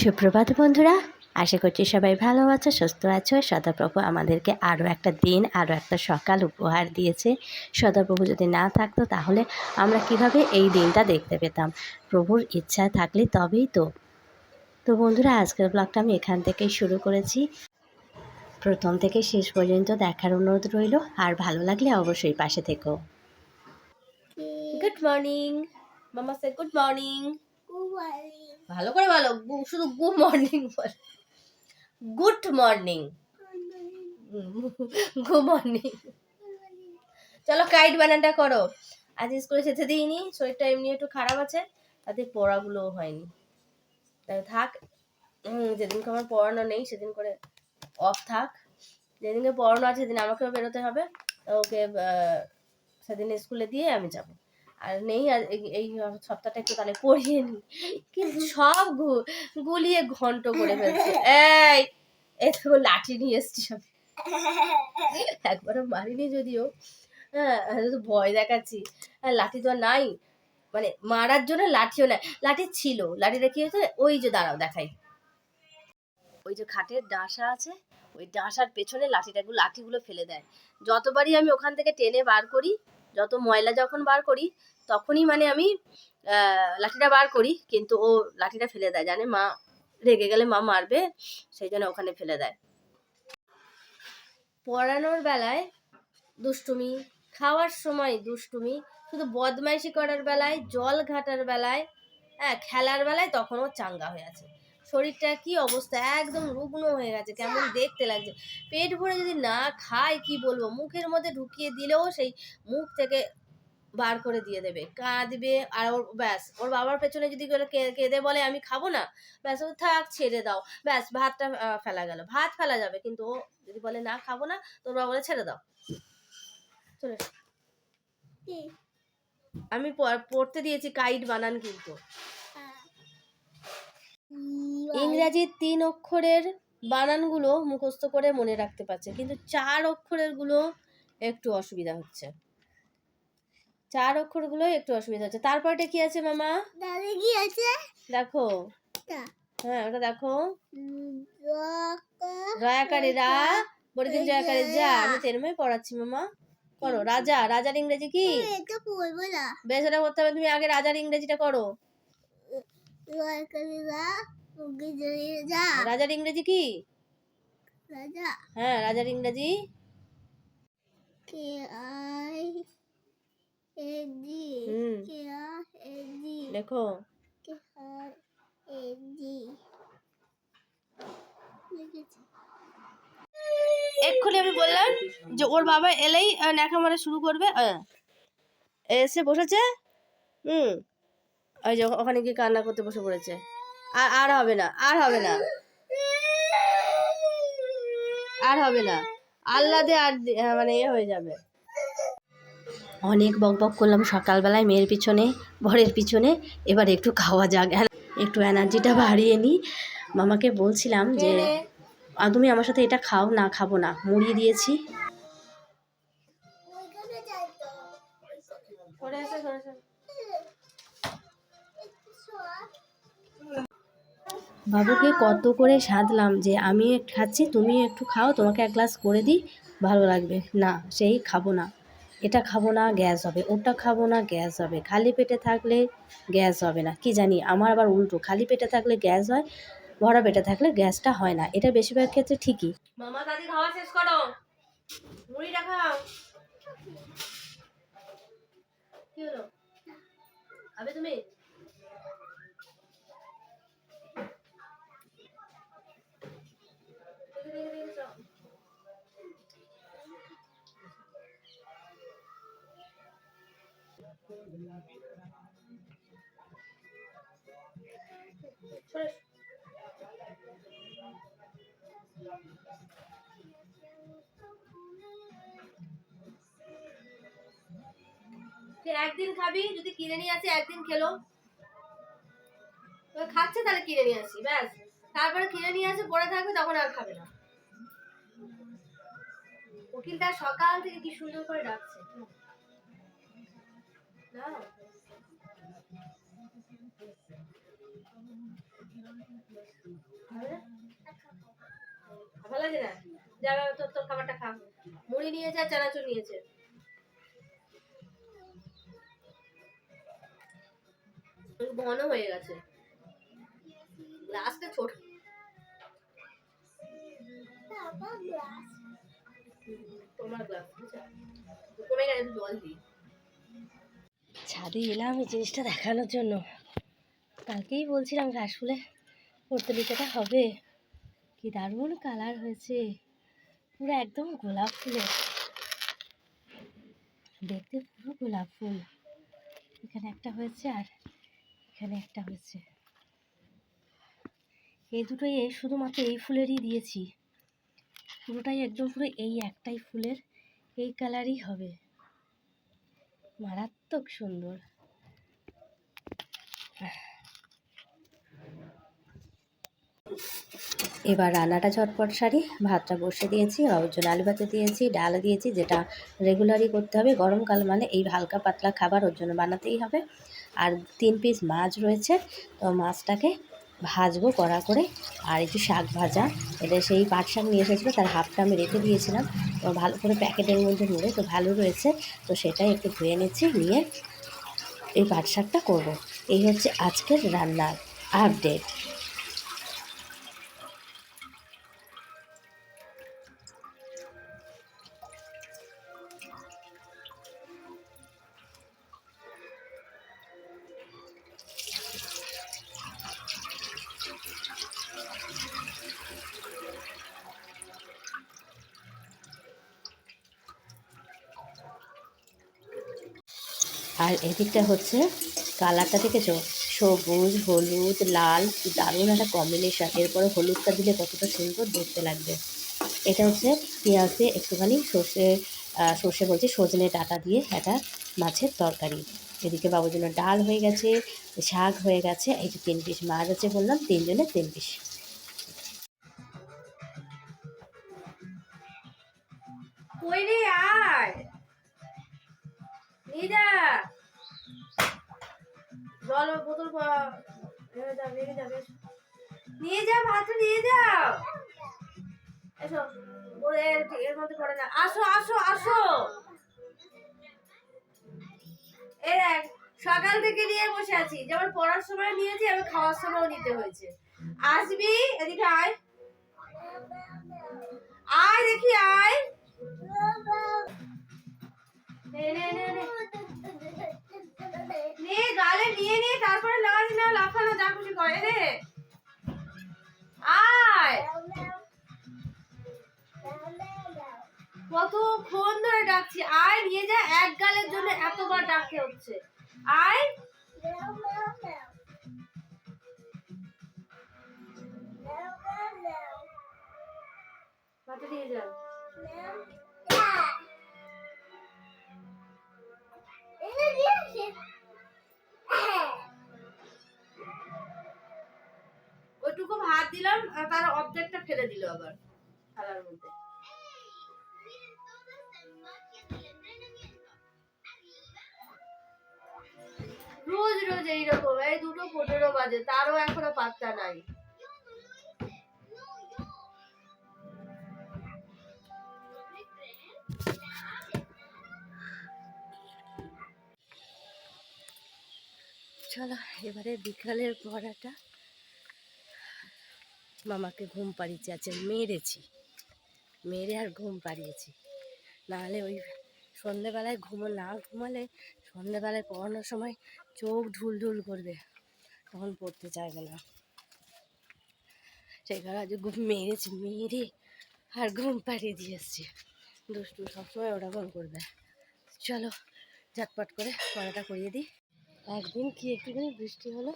সুপ্রভাত বন্ধুরা আশা করছি সবাই ভালো আছো সুস্থ আছো। সদাপ্রভু আমাদেরকে আরও একটা দিন আরও একটা সকাল উপহার দিয়েছে। সদাপ্রভু যদি না থাকতো তাহলে আমরা কীভাবে এই দিনটা দেখতে পেতাম? প্রভুর ইচ্ছা থাকলে তবেই তো। তো বন্ধুরা আজকের ব্লগটা আমি এখান থেকেই শুরু করেছি। প্রথম থেকে শেষ পর্যন্ত দেখার অনুরোধ রইল। আর ভালো লাগলে অবশ্যই পাশে থেকো। গুড মর্নিং মামা সে গুড মর্নিং ভালো করে বলো গু- শুধু গুড মর্নিং বল। গুড মর্নিং গুড মর্নিং চলো কাইট বানানটা করো। আজ স্কুলে যেতে দিইনি শরীরটা এমনি একটু খারাপ আছে তাতে পড়াগুলোও হয়নি। তাই থাক যেদিনকে আমার পড়ানো নেই সেদিন করে অফ থাক। যেদিনকে পড়ানো আছে সেদিন আমাকেও বেরোতে হবে। ওকে সেদিন স্কুলে দিয়ে আমি যাব। আর নেই আর এই- সপ্তাহটা একটু তাহলে পড়িয়ে নি কিন্তু সব গুলিয়ে ঘন্ট করে ফেলছে। এই এ তো লাঠি নিয়ে এসছি সব। একবারও মারিনি যদিও। হ্যাঁ ভয় দেখাচ্ছি। হ্যাঁ লাঠি তো নাই। মানে মারার জন্য লাঠিও নাই। লাঠি ছিল। লাঠিটা কি হয়েছে? ওই যে দাঁড়াও দেখাই। ওই যে খাটের ডাঁসা আছে ওই ডাঁসার পেছনে লাঠিটাগুলো লাঠিগুলো ফেলে দেয়। যতবারই আমি ওখান থেকে টেনে বার করি যত ময়লা যখন বার করি তখনই মানে আমি লাঠিটা বার করি, কিন্তু ও লাঠিটা ফেলে দেয়। জানে মা রেগে গেলে মা মারবে, সেই জন্য ওখানে ফেলে দেয়। পড়ানোর বেলায় দুষ্টুমি, খাওয়ার সময় দুষ্টুমি, শুধু বদমাইশি করার বেলায়, জল ঘাটার বেলায় হ্যাঁ খেলার বেলায় তখন ও চাঙ্গা হয়ে আছে। শরীরটা কি অবস্থা, একদম রুগ্ন হয়ে গেছে, কেমন দেখতে লাগছে। পেট ভরে যদি না খায় কি বলব? মুখের মধ্যে ঢুকিয়ে দিলেও সেই মুখ থেকে বার করে দিয়ে দেবে। কাঁদবে আর ওর ব্যাস ওর বাবার পেছনে যদি কেঁদে বলে আমি খাব না? ব্যাস ও থাক ছেড়ে দাও। ব্যাস ভাতটা ফেলা গেল। ভাত ফেলা যাবে কিন্তু ও যদি বলে না খাব না তোর বাবা বলে ছেড়ে দাও। চলে আমি পড়তে দিয়েছি কাইট বানান কিন্তু। ইংরাজির তিন অক্ষরের বানানগুলো মুখস্থ করে মনে রাখতে পারছে কিন্তু চার অক্ষরেরগুলো একটু অসুবিধা হচ্ছে। চার অক্ষরগুলো একটু অসুবিধা হচ্ছে। তারপরটা কি আছে মামা? দাদা কি আছে? দেখো। হ্যাঁ ওটা দেখো। রাকা রয়াকারে রা বড়দিন জয়াকারে যা। আমি তেরময় পড়াচ্ছি মামা। করো রাজা রাজার ইংরেজি কি? এটা পড়ব না বেশ ওটা করতে হবে। তুমি আগে রাজার ইংরেজিটা করো। রা। রাজার ইংরেজি কি? রাজা। হ্যাঁ রাজার ইংরেজি। কে আই লিখেছি। এক্ষুনি আমি বললাম যে ওর বাবা এলেই ন্যাকা মারা শুরু করবে। এসে বসেছে হুম। ওই যে ওখানে গিয়ে কান্না করতে বসে পড়েছে। আর আর হবে না আর হবে না। আর হবে না। আল্লাদে আর মানে ইয়ে হয়ে যাবে। অনেক বক বক করলাম সকালবেলায় মেয়ের পিছনে বরের পিছনে। এবার একটু খাওয়া যাক। একটু এনার্জিটা বাড়িয়ে নিই মামাকে বলছিলাম যে তুমি আমার সাথে এটা খাও না খাব না। মুড়িয়ে দিয়েছি। বাবুকে কত করে সাধলাম যে আমি খাচ্ছি তুমি একটু খাও তোমাকে এক গ্লাস করে দিই ভালো লাগবে। না সেই খাব না। এটা খাব না, গ্যাস হবে। ওটা খাব না, গ্যাস হবে। খালি পেটে থাকলে গ্যাস হবে না। কি জানি, আমার আবার উল্টো। খালি পেটে থাকলে গ্যাস হয়, ভরা পেটে থাকলে গ্যাসটা হয় না। এটা বেশিরভাগ ক্ষেত্রে ঠিকই। মামা, দাদি, খাওয়া শেষ করো। মুড়িটা খাও। কি হলো? তুমি? একদিন খাবি? যদি কিনে নিয়ে আসি, একদিন খেলো। খাচ্ছে, তাহলে কিনে নিয়ে আসি, ব্যাস। তারপরে কিনে নিয়ে আসে পরে থাকবে, তখন আর খাবে না। উকিলটা সকাল থেকে কি সুন্দর করে ডাকছে? তোর তোর খাবারটা খা মুড়ি নিয়েছে আর চানাচুর নিয়েছে ঘন হয়ে গেছে গ্লাসটা ছোট তোমার গ্লাস কমে গেছে জল দিই। ছাদে এলাম এই জিনিসটা দেখানোর জন্য। কালকেই বলছিলাম ঘাস ফুলে পর্তলিকাটা হবে। কি দারুণ কালার হয়েছে। পুরো একদম গোলাপ ফুলের দেখতে পুরো গোলাপ ফুল। এখানে একটা হয়েছে আর এখানে একটা হয়েছে। এই দুটোই শুধুমাত্র এই ফুলেরই দিয়েছি। পুরোটাই একদম পুরো এই একটাই ফুলের এই কালারই হবে। মারাত্মক সুন্দর। এবার রান্নাটা ঝটপট সারি। ভাতটা বসে দিয়েছি ওর জন্য আলু ভাতে দিয়েছি, ডাল দিয়েছি, যেটা রেগুলারই করতে হবে। গরমকাল মানে এই হালকা পাতলা খাবার ওর জন্য বানাতেই হবে। আর তিন পিস মাছ রয়েছে, তো মাছটাকে ভাজবো কড়া করে আর একটু শাক ভাজা। এটা সেই পাট শাক নিয়ে এসেছিল, তার হাফটা আমি রেখে দিয়েছিলাম। তো ভালো করে প্যাকেটের মধ্যে মুড়ে তো ভালো রয়েছে। তো সেটাই একটু ধুয়ে নিচ্ছি, নিয়ে এই পাট শাকটা করব। এই হচ্ছে আজকের রান্নার আপডেট আর এদিকটা হচ্ছে কালারটা দেখেছ? সবুজ, হলুদ, লাল দারুণ একটা কম্বিনেশন এরপরে হলুদটা দিলে কতটা সুন্দর দেখতে লাগবে। এটা হচ্ছে পেঁয়াজ দিয়ে একটুখানি সর্ষে সর্ষে বলছি সজনে ডাটা দিয়ে একটা মাছের তরকারি। এদিকে বাবুর জন্য ডাল হয়ে গেছে, শাক হয়ে গেছে, এই যে তিন পিস। মাছ আছে বললাম তিনজনের তিন পিস। নিয়ে যাও, ভাত নিয়ে যাও। এসো এর এর মধ্যে পড়ে না। আসো আসো আসো। দেখ, সকাল থেকে নিয়ে বসে আছি। যেমন পড়ার সময় নিয়েছি আমি খাওয়ার সময়ও নিতে হয়েছে। আসবি? এদিকে আয়। আয় দেখি, আয়। নে নে নে। করে রে আয় কতক্ষণ ধরে ডাকছি। আয় নিয়ে যা, এক গালের জন্য এতবার ডাকতে হচ্ছে। আয় ভাতে দিয়ে যাও। দিলাম, আর তার অর্ধেকটা ফেলে দিল আবার থালার মধ্যে। রোজ রোজ এইরকম, এই দুটো পনেরো বাজে, তারও এখনও পাত্তা নাই। চলো, এবারে বিকালের পড়াটা। মামাকে ঘুম পাড়িয়েছি, আছে, মেরেছি। মেরে আর ঘুম পাড়িয়েছি। নাহলে ওই সন্ধেবেলায় ঘুমো, না ঘুমালে সন্ধেবেলায় পড়ানোর সময় চোখ ঢুল ঢুল করবে। তখন পড়তে চাইবে না। সেই কারণে আজ ঘুম মেরেছি, মেরে আর ঘুম পাড়িয়ে দিয়ে এসছি। দুষ্টু সবসময় ওরকম করবে। চলো, ঝটপট করে পড়াটা করিয়ে দিই। একদিন কি একটুখানি বৃষ্টি হলো,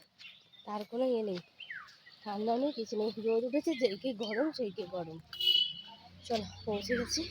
তার কোনো ইয়ে নেই। ঠান্ডা নেই কিছু নেই। রোদ উঠেছে যেইকে গরম সেইকে গরম। চলো পৌঁছে গেছি।